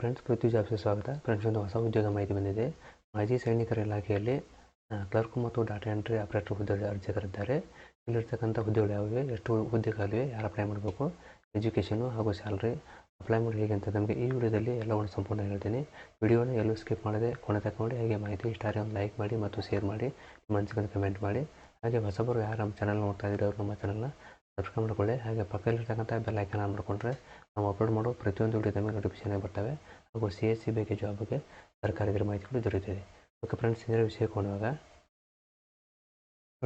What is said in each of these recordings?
Friends ಪೃಥ್ವಿ ಜಾಬ್ಸ್ಗೆ ಸ್ವಾಗತ. Friends ಒಂದು ಹೊಸ ಉದ್ಯೋಗ ಮಾಹಿತಿ ಬಂದಿದೆ. ಮಾಜಿ ಸೈನಿಕರ ಇಲಾಖೆಯಲ್ಲಿ ಕ್ಲರ್ಕ್ ಮತ್ತು ಡಾಟಾ ಎಂಟ್ರಿ ಆಪರೇಟರ್ ಹುದ್ದೆಗೆ ಅರ್ಜಿಕರಿದ್ದಾರೆ. ಇಲ್ಲಿರ್ತಕ್ಕಂಥ ಹುದ್ದೆಗಳು ಯಾವುವೆ? ಎಷ್ಟು ಹುದ್ದೆಗಳಿವೆ? ಯಾರು ಅಪ್ಲೈ ಮಾಡಬೇಕು? ಎಜುಕೇಷನು ಹಾಗೂ ಸ್ಯಾಲ್ರಿ ಅಪ್ಲೈ ಮಾಡಿ ಹೇಗೆ ಅಂತ ನಮಗೆ ಈ ವಿಡಿಯೋದಲ್ಲಿ ಎಲ್ಲವನ್ನು ಸಂಪೂರ್ಣ ಹೇಳ್ತೀನಿ. ವಿಡಿಯೋನ ಎಲ್ಲೂ ಸ್ಕಿಪ್ ಮಾಡದೆ ಕೊನೆ ತನಕ ನೋಡಿ, ಹಾಗೆ ಮಾಹಿತಿ ಇಷ್ಟ ಆದರೆ ಒಂದು ಲೈಕ್ ಮಾಡಿ ಮತ್ತು ಶೇರ್ ಮಾಡಿ ಅನಿಸಿಕೆ ಕಮೆಂಟ್ ಮಾಡಿ. ಹಾಗೆ ಹೊಸಬರು ಯಾರು ನಮ್ಮ ಚಾನಲ್ ನೋಡ್ತಾ ಇದ್ದೀರಿ ಅವರು ನಮ್ಮ ಚಾನಲ್ನ ಸಬ್ಸ್ಕ್ರೈಬ್ ಮಾಡ್ಕೊಳ್ಳಿ. ಹಾಗೆ ಪಕ್ಕದಲ್ಲಿರ್ತಕ್ಕಂಥ ಬೆಲ್ ಐಕನ್ ಆನ್ ಮಾಡಿಕೊಂಡ್ರೆ ನಾವು ಅಪ್ಲೋಡ್ ಮಾಡೋ ಪ್ರತಿಯೊಂದು ವಿಡಿಯೋ ತಮಗೆ ನೋಟಿಫಿಕೇಶನ್ ಬರ್ತವೆ. ಹಾಗೂ ಸಿ ಎಸ್ ಸಿ ಬಗ್ಗೆ ಜಾಬ್ಗೆ ಸರ್ಕಾರಿ ಇದರ ಮಾಹಿತಿಗಳು ದೊರೆಯುತ್ತದೆ. ಓಕೆ ಫ್ರೆಂಡ್ಸ್ ಇದರ ವಿಷಯಕ್ಕೆ ಕೊಡುವಾಗ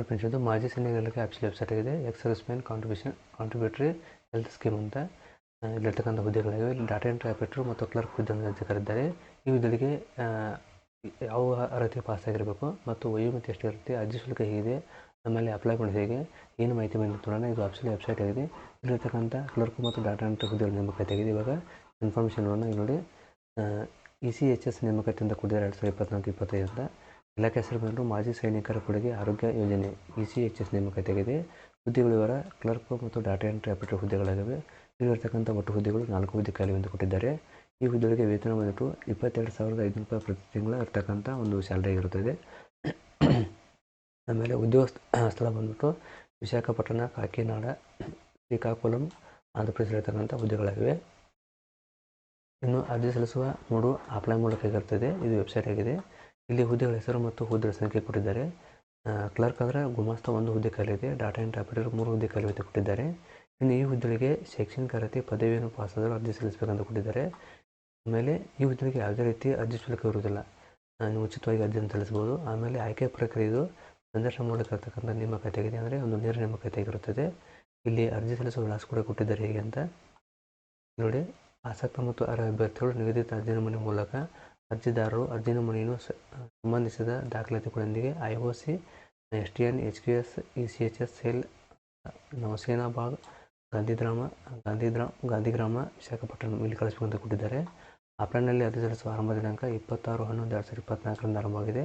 ಫ್ರೆಂಡ್ಸ್ ಇದು ಮಾಜಿ ಸೈನಿಕರಿಗೆ ಆಫೀಸಿಯಲ್ ವೆಬ್ಸೈಟ್ ಆಗಿದೆ. Ex service contribution contributory health scheme ಅಂತ. ಇಲ್ಲಿರ್ತಕ್ಕಂಥ ಹುದ್ದೆಗಳಿವೆ. ಇಲ್ಲಿ ಡಾಟಾ ಎಂಟ್ರಿ ಆಪರೇಟರ್ ಮತ್ತು ಕ್ಲರ್ಕ್ ಹುದ್ದೆಯನ್ನು ಅಧಿಕಾರಿದ್ದಾರೆ ಈ ಹುದ್ದೆಗೆ ಯಾವ ಅರ್ಹತೆ ಪಾಸ್ ಆಗಿರಬೇಕು ಮತ್ತು ವಯೋಮಿತಿ ಎಷ್ಟು ಇರುತ್ತೆ ಅರ್ಜಿ ಶುಲ್ಕ ಹೇಗಿದೆ ಆಮೇಲೆ ಅಪ್ಲೈ ಮಾಡಿದ ಏನು ಮಾಹಿತಿ ಬಂದು ನೋಡೋಣ. ಇದು ಆಫೀಸಿಯಲ್ ವೆಬ್ಸೈಟ್ ಆಗಿದೆ. ಇಲ್ಲಿರ್ತಕ್ಕಂಥ ಕ್ಲರ್ಕ್ ಮತ್ತು ಡಾಟಾ ಎಂಟ್ರಿ ಹುದ್ದೆಗಳ ನೇಮಕಾತಿ ಆಗಿದೆ. ಇವಾಗ ಇನ್ಫಾರ್ಮೇಷನ್ ನೋಡೋಣ. ಇಲ್ಲಿ ನೋಡಿ ಇ ಸಿ ಎಚ್ ಎಸ್ ನೇಮಕಾತಿಯಿಂದ ಕೊಟ್ಟಿದ್ದಾರೆ ಎರಡು ಸಾವಿರದ ಇಪ್ಪತ್ನಾಲ್ಕು ಇಪ್ಪತ್ತೈದರಿಂದ ಅಂತ. ಇಲಾಖೆ ಹೆಸರು ಬಂದರು ಮಾಜಿ ಸೈನಿಕರ ಕೊಡುಗೆ ಆರೋಗ್ಯ ಯೋಜನೆ ಇ ಸಿ ಎಚ್ ಎಸ್ ನೇಮಕಾತಿ ಆಗಿದೆ. ಹುದ್ದೆಗಳು ಇವರ ಕ್ಲರ್ಕ್ ಮತ್ತು ಡಾಟಾ ಎಂಟ್ರಿ ಆಪರೇಟರ್ ಹುದ್ದೆಗಳಾಗಿವೆ. ಇಲ್ಲಿರ್ತಕ್ಕಂಥ ಒಟ್ಟು ಹುದ್ದೆಗಳು ನಾಲ್ಕು ಹುದ್ದೆ ಖಾಲಿ ಎಂದು ಕೊಟ್ಟಿದ್ದಾರೆ. ಈ ಹುದ್ದೆಗಳಿಗೆ ವೇತನ ಬಂದ್ಬಿಟ್ಟು ಇಪ್ಪತ್ತೆರಡು ಸಾವಿರದ ಐದುನೂರು ರೂಪಾಯಿ ಪ್ರತಿ ತಿಂಗಳು ಇರ್ತಕ್ಕಂಥ ಒಂದು ಸ್ಯಾಲ್ರಿ ಇರುತ್ತದೆ ಆಮೇಲೆ ಉದ್ಯೋಗ ಸ್ಥ- ಸ್ಥಳ ಬಂದ್ಬಿಟ್ಟು ವಿಶಾಖಪಟ್ಟಣ, ಕಾಕಿನಾಡ, ಶ್ರೀಕಾಕುಲಂ ಆಂಧ್ರ ಪ್ರದೇಶದಲ್ಲಿರ್ತಕ್ಕಂಥ ಹುದ್ದೆಗಳಾಗಿವೆ. ಇನ್ನು ಅರ್ಜಿ ಸಲ್ಲಿಸುವ ಮೂಡು ಅಪ್ಲೈ ಮೂಲಕ ಇರ್ತದೆ ಇದು. ವೆಬ್ಸೈಟ್ ಆಗಿದೆ. ಇಲ್ಲಿ ಹುದ್ದೆಗಳ ಹೆಸರು ಮತ್ತು ಹುದ್ದೆಗಳ ಸಂಖ್ಯೆ ಕೊಟ್ಟಿದ್ದಾರೆ. ಕ್ಲರ್ಕ್ ಅಂದರೆ ಗುಮಾಸ್ತ ಒಂದು ಹುದ್ದೆ ಖಾಲಿ ಇದೆ. ಡಾಟಾ ಎಂಟ್ರಿ ಆಪರೇಟರ್ ಮೂರು ಹುದ್ದೆ ಖಾಲಿ ಅಂತ ಕೊಟ್ಟಿದ್ದಾರೆ. ಇನ್ನು ಈ ಹುದ್ದೆಗಳಿಗೆ ಶೈಕ್ಷಣಿಕ ಅರ್ಹತೆ ಪದವಿಯನ್ನು ಪಾಸಾದರೂ ಅರ್ಜಿ ಸಲ್ಲಿಸಬೇಕಂತ ಕೊಟ್ಟಿದ್ದಾರೆ. ಆಮೇಲೆ ಈ ಹುದ್ದೆಗಳಿಗೆ ಯಾವುದೇ ರೀತಿ ಅರ್ಜಿ ಶುಲ್ಕ ಇರುವುದಿಲ್ಲ. ನೀವು ಉಚಿತವಾಗಿ ಅರ್ಜಿಯನ್ನು ಸಲ್ಲಿಸ್ಬೋದು ಆಮೇಲೆ ಆಯ್ಕೆ ಪ್ರಕ್ರಿಯೆಯು ಸಂದರ್ಶನ ಮೂಲಕ ನಿಮ್ಮ ಆಗಿದೆ ಅಂದರೆ ಒಂದು ನೇರ ನೇಮಕಾತಿ ಆಗಿರುತ್ತದೆ ಇಲ್ಲಿ ಅರ್ಜಿ ಸಲ್ಲಿಸುವ ವಿಳಾಸ ಕೂಡ ಕೊಟ್ಟಿದ್ದಾರೆ ಹೇಗೆ ಅಂತ. ನೋಡಿ, ಆಸಕ್ತ ಮತ್ತು ಅರ್ಹ ಅಭ್ಯರ್ಥಿಗಳು ನಿಗದಿತ ಅರ್ಜಿ ನಮೂನೆ ಮೂಲಕ ಅರ್ಜಿದಾರರು ಅರ್ಜಿ ನಮೂನೆಯನ್ನು ಸಂಬಂಧಿಸಿದ ದಾಖಲಾತಿಗಳೊಂದಿಗೆ I O C, S T N, H K S, E C H S cell Navsena Bhag, Gandhidham Gandhigram Gandhigram, Visakhapatnam ಇಲ್ಲಿ ಕಳಿಸಬೇಕಂತ ಕೊಟ್ಟಿದ್ದಾರೆ. ಆಫ್ಲೈನ್ನಲ್ಲಿ ಅರ್ಜಿ ಸಲ್ಲಿಸುವ ಆರಂಭ ದಿನಾಂಕ ಇಪ್ಪತ್ತಾರು ಹನ್ನೊಂದು ಎರಡು ಸಾವಿರದ ಇಪ್ಪತ್ತ್ನಾಲ್ಕರಿಂದ ಆರಂಭವಾಗಿದೆ.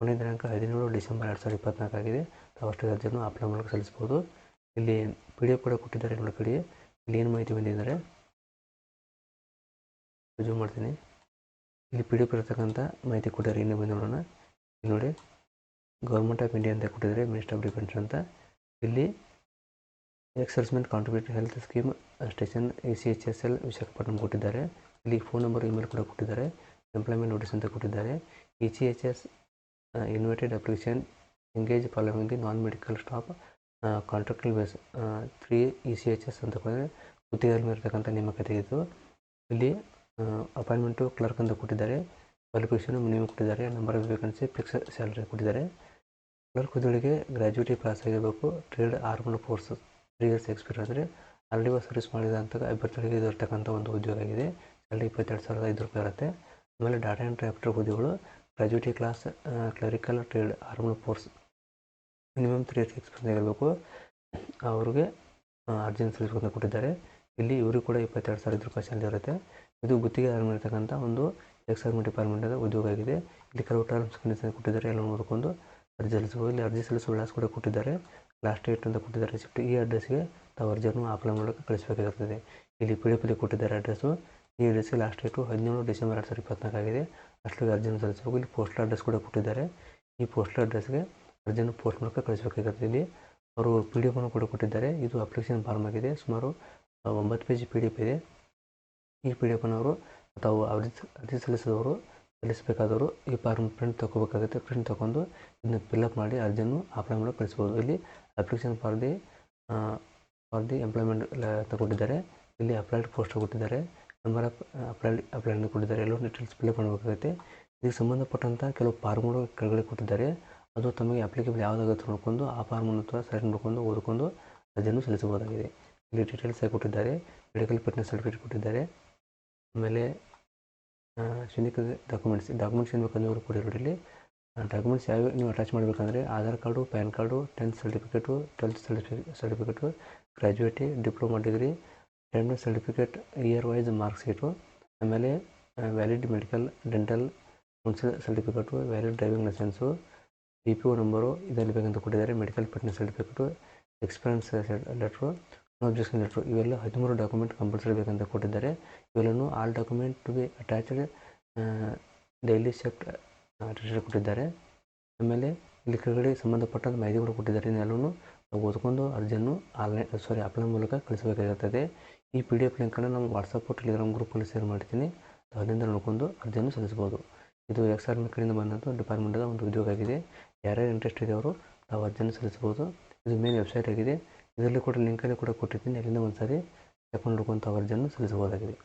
ಕೊನೆಯ ದಿನಾಂಕ ಹದಿನೇಳು ಡಿಸೆಂಬರ್ ಎರಡು ಸಾವಿರದ ಇಪ್ಪತ್ನಾಲ್ಕು ತಾವು ಅಷ್ಟೇ ಅರ್ಜಿಯನ್ನು ಅಪ್ಲೈ ಮೂಲಕ ಸಲ್ಲಿಸ್ಬೋದು ಇಲ್ಲಿ ಪಿ ಡಿ ಎಫ್ ಕೂಡ ಕೊಟ್ಟಿದ್ದಾರೆ ನೋಡಿ ಇಲ್ಲಿ ಏನು ಮಾಹಿತಿ ಬಂದಿದ್ದಾರೆ ಜೂಮ್ ಮಾಡ್ತೀನಿ. ಇಲ್ಲಿ ಪಿ ಡಿ ಎಫ್ ಇರತಕ್ಕಂಥ ಮಾಹಿತಿ ಕೊಟ್ಟಿದ್ದಾರೆ. ಇನ್ನೂ ಬಂದು ನೋಡೋಣ. ಇಲ್ಲಿ ನೋಡಿ ಗೌರ್ಮೆಂಟ್ ಆಫ್ ಇಂಡಿಯಾ ಅಂತ ಕೊಟ್ಟಿದ್ದಾರೆ ಮಿನಿಸ್ಟರ್ ಆಫ್ ಡಿಫೆನ್ಸ್ ಅಂತ. ಇಲ್ಲಿ ಎಕ್ಸರ್ಸ್ಮೆಂಟ್ contribute health scheme station A C H S L Visakhapatnam ಕೊಟ್ಟಿದ್ದಾರೆ. ಇಲ್ಲಿ ಫೋನ್ ನಂಬರ್ ಇಮೇಲ್ ಕೂಡ ಕೊಟ್ಟಿದ್ದಾರೆ. ಎಂಪ್ಲಾಯ್ಮೆಂಟ್ ನೋಟಿಸ್ ಅಂತ ಕೊಟ್ಟಿದ್ದಾರೆ. E C H S invited application engage following the non medical staff contractual base three E C H S ಅಂತ ಕೊಟ್ಟಿದ್ದಾರೆ ಗುತ್ತಿಗೆಯಲ್ಲಿ ಇರತಕ್ಕಂಥ ನೇಮಕಾತಿ ಇದು ಇಲ್ಲಿ ಅಪಾಯಿಂಟ್ಮೆಂಟು ಕ್ಲರ್ಕ್ ಅಂತ ಕೊಟ್ಟಿದ್ದಾರೆ ಕ್ವಾಲಿಫಿಕೇಷನ್ ಮಿನಿಮಮ್ ಕೊಟ್ಟಿದ್ದಾರೆ number of vacancy fix salary ಕೊಟ್ಟಿದ್ದಾರೆ. ಕ್ಲರ್ಕ್ ಹುದ್ದೆಗಳಿಗೆ ಗ್ರ್ಯಾಜುಯೇಟಿ ಪಾಸ್ ಆಗಿರಬೇಕು trade armed force three years experience ಅಂದರೆ ಆಲ್ರೆಡಿ ಸರ್ವಿಸ್ ಮಾಡಿದಂಥ ಅಭ್ಯರ್ಥಿಗಳಿಗೆ ಇದು ಇರ್ತಕ್ಕಂಥ ಒಂದು ಉದ್ಯೋಗ ಆಗಿದೆ. ಸ್ಯಾಲ್ರಿ ಇಪ್ಪತ್ತೆರಡು ಸಾವಿರದ ಐದು ರೂಪಾಯಿ ಇರುತ್ತೆ. ಆಮೇಲೆ ಡಾಟಾ ಎಂಟ್ರಿ ಆಪ್ಟರ್ ಹುದ್ದೆಗಳು graduate class clerical trade armed force minimum three years experience ಆಗಿರಬೇಕು ಅವ್ರಿಗೆ ಅರ್ಜಿನ ಸಲ್ಲಿಸ್ಬೇಕಂತ ಕೊಟ್ಟಿದ್ದಾರೆ. ಇಲ್ಲಿ ಇವರು ಕೂಡ ಇಪ್ಪತ್ತೆರಡು ಸಾವಿರದ ರೂಪಾಯಿ ಸ್ಯಾಲರಿ ಇರುತ್ತೆ. ಇದು ಗುತ್ತಿಗೆ ಇರತಕ್ಕಂಥ ಒಂದು ಎಕ್ಸ್ ಆರ್ಮಿ ಡಿಪಾರ್ಟ್ಮೆಂಟ್ ಉದ್ಯೋಗ ಆಗಿದೆ. ಇಲ್ಲಿ ಕೆಲವು ಟರ್ಮ್ಸ್ ಕಂಡೀಷನ್ ಕೊಟ್ಟಿದ್ದಾರೆ. ಎಲ್ಲ ನೋಡಿಕೊಂಡು ಅರ್ಜಿ ಸಲ್ಲಿಸಬಹುದು. ಇಲ್ಲಿ ಅರ್ಜಿ ಸಲ್ಲಿಸುವ ವಿಳಾಸ ಕೂಡ ಕೊಟ್ಟಿದ್ದಾರೆ. ಲಾಸ್ಟ್ ಡೇಟ್ ಅಂತ ಕೊಟ್ಟಿದ್ದಾರೆ. ರಿಸಿಪ್ಟ್ ಈ ಅಡ್ರೆಸ್ಗೆ ತಾವು ಅರ್ಜಿಯನ್ನು ಅಪ್ಲೈ ಮೂಲಕ ಕಳಿಸಬೇಕಾಗಿರ್ತದೆ ಇಲ್ಲಿ ಪಿ ಡಿ ಕೊಟ್ಟಿದ್ದಾರೆ ಅಡ್ರೆಸ್ಸು ಈ ಅಡ್ರೆಸ್ಗೆ ಲಾಸ್ಟ್ ಡೇಟು ಹದಿನೇಳು ಡಿಸೆಂಬರ್ ಎರಡು ಸಾವಿರದ ಇಪ್ಪತ್ನಾಲ್ಕು ಆಗಿದೆ. ಅಷ್ಟೊಂದು ಅರ್ಜಿಯನ್ನು ಸಲ್ಲಿಸಬೇಕು ಇಲ್ಲಿ ಪೋಸ್ಟಲ್ ಅಡ್ರೆಸ್ ಕೂಡ ಕೊಟ್ಟಿದ್ದಾರೆ. ಈ ಪೋಸ್ಟಲ್ ಅಡ್ರೆಸ್ಗೆ ಅರ್ಜಿಯನ್ನು ಪೋಸ್ಟ್ ಮೂಲಕ ಕಳಿಸಬೇಕಾಗಿರ್ತದೆ ಇಲ್ಲಿ. ಅವರು ಪಿ ಡಿ ಎಫನ್ನು ಕೂಡ ಕೊಟ್ಟಿದ್ದಾರೆ. ಇದು ಅಪ್ಲಿಕೇಶನ್ ಫಾರ್ಮ್ ಆಗಿದೆ. ಸುಮಾರು ಒಂಬತ್ತು ಪೇಜ್ ಪಿ ಡಿ ಎಫ್ ಇದೆ. ಈ ಪಿ ಡಿ ಎಫನ್ನು ಅವರು ತಾವು ಅರ್ಜಿ ಅರ್ಜಿ ಸಲ್ಲಿಸಿದವರು, ಸಲ್ಲಿಸಬೇಕಾದವರು ಈ ಫಾರ್ಮ್ ಪ್ರಿಂಟ್ ತೊಗೋಬೇಕಾಗುತ್ತೆ. ಪ್ರಿಂಟ್ ತೊಗೊಂಡು ಇದನ್ನು ಫಿಲ್ಅಪ್ ಮಾಡಿ ಅರ್ಜಿಯನ್ನು ಅಪ್ಲೈ ಮಾಡಿ ಕಳಿಸ್ಬೋದು ಇಲ್ಲಿ application for the for the employment ತಗೊಂಡಿದ್ದಾರೆ. ಇಲ್ಲಿ ಅಪ್ಲೈಡ್ ಪೋಸ್ಟ್ ಕೊಟ್ಟಿದ್ದಾರೆ. ನಂಬರ್ ಆಫ್ ಅಪ್ಲೈ ಕೊಟ್ಟಿದ್ದಾರೆ. ಎಲ್ಲರೂ ಡೀಟೇಲ್ಸ್ ಫಿಲ್ ಮಾಡಬೇಕಾಗುತ್ತೆ. ಇದಕ್ಕೆ ಸಂಬಂಧಪಟ್ಟಂಥ ಕೆಲವು ಫಾರ್ಮ್ಗಳು ಕೆಳಗಡೆ ಕೊಟ್ಟಿದ್ದಾರೆ. ಅದು ತಮಗೆ ಅಪ್ಲಿಕೇಬಲ್ ಯಾವುದಾಗುತ್ತೆ ನೋಡ್ಕೊಂಡು, ಆ ಫಾರ್ಮನ್ನು ಅಥವಾ ಸೈಡ್ ನೋಡ್ಕೊಂಡು ಓದ್ಕೊಂಡು ಅದನ್ನು ಸಲ್ಲಿಸಬಹುದಾಗಿದೆ. ಇಲ್ಲಿ ಡೀಟೇಲ್ಸ್ ಆಗಿ ಕೊಟ್ಟಿದ್ದಾರೆ. ಮೆಡಿಕಲ್ ಫಿಟ್ನೆಸ್ ಸರ್ಟಿಫಿಕೇಟ್ ಕೊಟ್ಟಿದ್ದಾರೆ. ಆಮೇಲೆ ಶನಿಕ ಡಾಕ್ಯುಮೆಂಟ್ಸ್ ಡಾಕ್ಯುಮೆಂಟ್ಸ್ ಏನು ಬೇಕಂದ್ರೆ ಅವರು ಕೊಟ್ಟಿರೋ ಇಲ್ಲಿ. ಡಾಕ್ಯುಮೆಂಟ್ಸ್ ಯಾವ ನೀವು ಅಟ್ಯಾಚ್ ಮಾಡಬೇಕಂದ್ರೆ Aadhaar card, PAN card tenth certificate twelfth ಸರ್ಟಿಫಿ certificate graduate diploma degree tenth certificate year wise mark sheet ಆಮೇಲೆ valid medical dental council certificate valid driving licence P P O number ಇದರಲ್ಲಿ ಬೇಕಂತ ಕೊಟ್ಟಿದ್ದಾರೆ. Medical fitness certificate experience letter objection letter ಇವೆಲ್ಲ ಹದಿಮೂರು document compulsory ಬೇಕಂತ ಕೊಟ್ಟಿದ್ದಾರೆ. ಇವೆಲ್ಲನೂ all document to be attached daily ಸೆಫ್ಟ್ attach ಕೊಟ್ಟಿದ್ದಾರೆ. ಆಮೇಲೆ ಇಲ್ಲಿ ಕೆಳಗಡೆ ಸಂಬಂಧಪಟ್ಟಂಥ ಮಾಹಿತಿ ಕೂಡ ಕೊಟ್ಟಿದ್ದಾರೆ. ಇದನ್ನೆಲ್ಲವೂ ನಾವು ಓದ್ಕೊಂಡು ಅರ್ಜಿಯನ್ನು ಆನ್ಲೈನ್ ಸಾರಿ ಆಫ್ಲೈನ್ ಮೂಲಕ ಕಳಿಸಬೇಕಾಗಿರ್ತದೆ ಈ ಪಿ ಡಿ ಎಫ್ ಲಿಂಕನ್ನು ನಮ್ಮ ವಾಟ್ಸಪ್ಪು ಟೆಲಿಗ್ರಾಮ್ ಗ್ರೂಪಲ್ಲಿ ಶೇರ್ ಮಾಡ್ತೀನಿ. ಅದರಿಂದ ನೋಡಿಕೊಂಡು ಅರ್ಜಿಯನ್ನು ಸಲ್ಲಿಸ್ಬೋದು ಇದು ಎಕ್ಸ್ ಆರ್ಮಿ ಕಡೆಯಿಂದ ಬಂದಂಥ ಡಿಪಾರ್ಟ್ಮೆಂಟದ ಒಂದು ಉದ್ಯೋಗ ಆಗಿದೆ. ಯಾರ್ಯಾರು ಇಂಟ್ರೆಸ್ಟ್ ಇದೆ ಅವರು ನಾವು ಅರ್ಜಿಯನ್ನು ಸಲ್ಲಿಸ್ಬೋದು ಇದು ಮೇನ್ ವೆಬ್ಸೈಟ್ ಆಗಿದೆ. ಇದರಲ್ಲಿ ಕೂಡ ಲಿಂಕಲ್ಲಿ ಕೂಡ ಕೊಟ್ಟಿದ್ದೀನಿ ಅಲ್ಲಿಂದ ಒಂದು ಸಾರಿ ಚೆಕ್ ಅರ್ಜಿಯನ್ನು ಸಲ್ಲಿಸಬಹುದಾಗಿದೆ.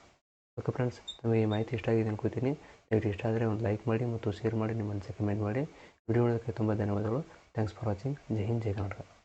ಓಕೆ ಫ್ರೆಂಡ್ಸ್ ನಮಗೆ ಈ ಮಾಹಿತಿ ಇಷ್ಟ ಆಗಿದೆ ಅನ್ಕೋತೀನಿ. ನಿಮಗೆ ಇಷ್ಟ ಆದರೆ ಒಂದು ಲೈಕ್ ಮಾಡಿ ಮತ್ತು ಶೇರ್ ಮಾಡಿ, ನಿಮ್ಮ ಅನಿಸಿಕೆ ಕಮೆಂಟ್ ಮಾಡಿ. ವಿಡಿಯೋ ನೋಡೋದಕ್ಕೆ ತುಂಬ ಧನ್ಯವಾದಗಳು. ಥ್ಯಾಂಕ್ಸ್ ಫಾರ್ ವಾಚಿಂಗ್ ಜೈ ಹಿಂದ್, ಜೈ ಕರ್ನಾಟಕ.